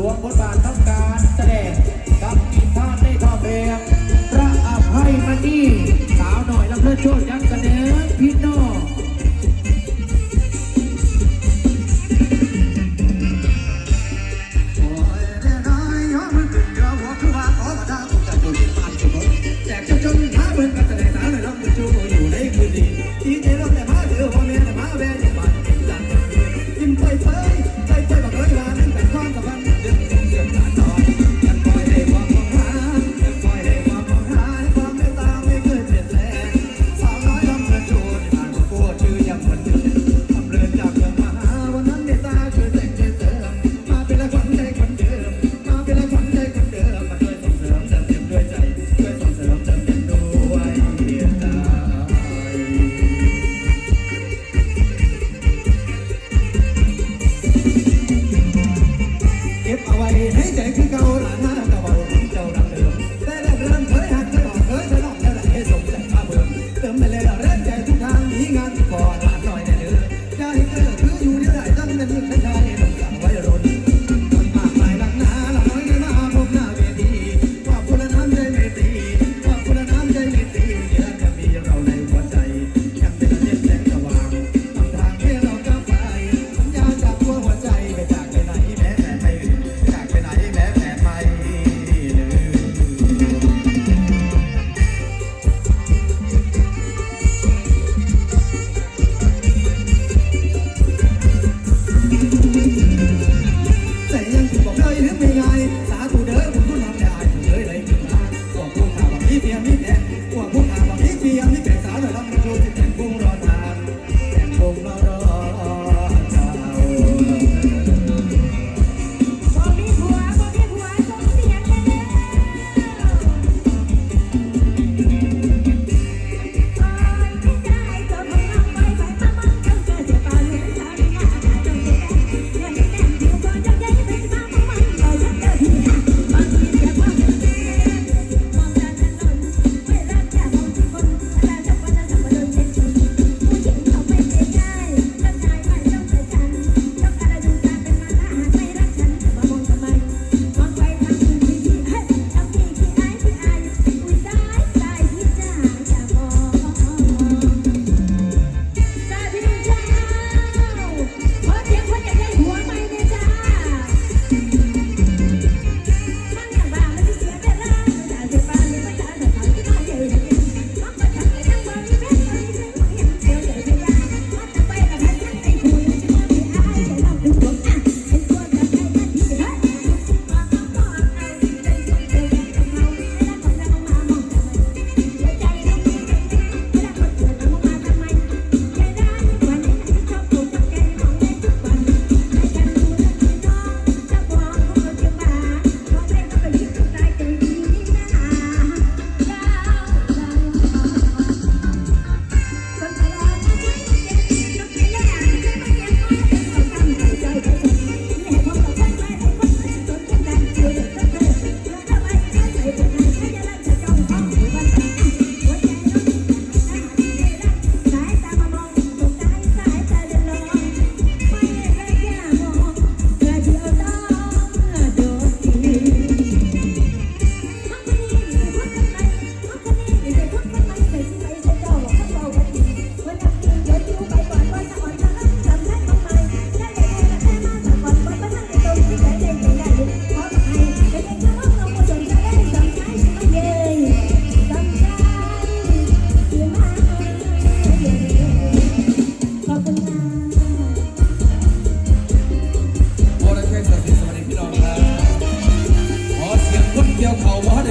สวมบทบาทต้อง Hey, take me, go,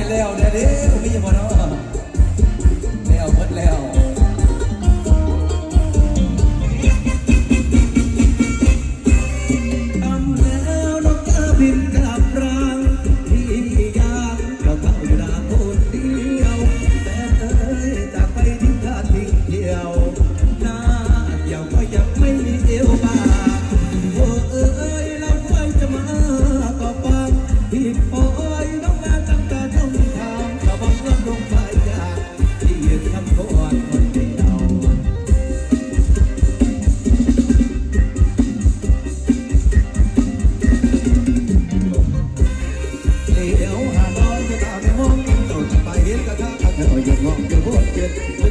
เล้าเดี๋ยวนี้ผมมีย่างนะ Yeah.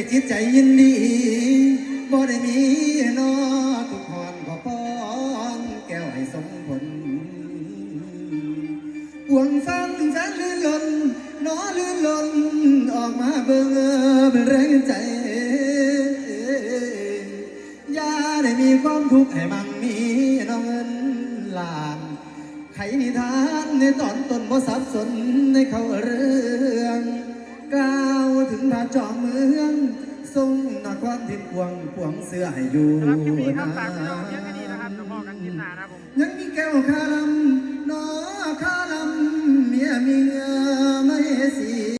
ด้วยจิตใจยินดีบ่ได้มีนอทุกหอนขอพรแก้วให้สมผลหวงฟังแฟนลื่นลนนอลื่นลนออกมาเบิ่งเป็นแรงใจอย่าได้มีความทุกข์ให้มันมีน้องเงินล้านไขนิทานในตอนต้นบ่สับสนในเขาเรื่องกล่าวถึงพระจอม ทิพย์พวงพวงเสื้อให้อยู่สำหรับคลิปนี้ครับนาฝากพี่น้องเที่ยวกันดีนะครับเดี๋ยวพอกันะยังมีแก้วคารา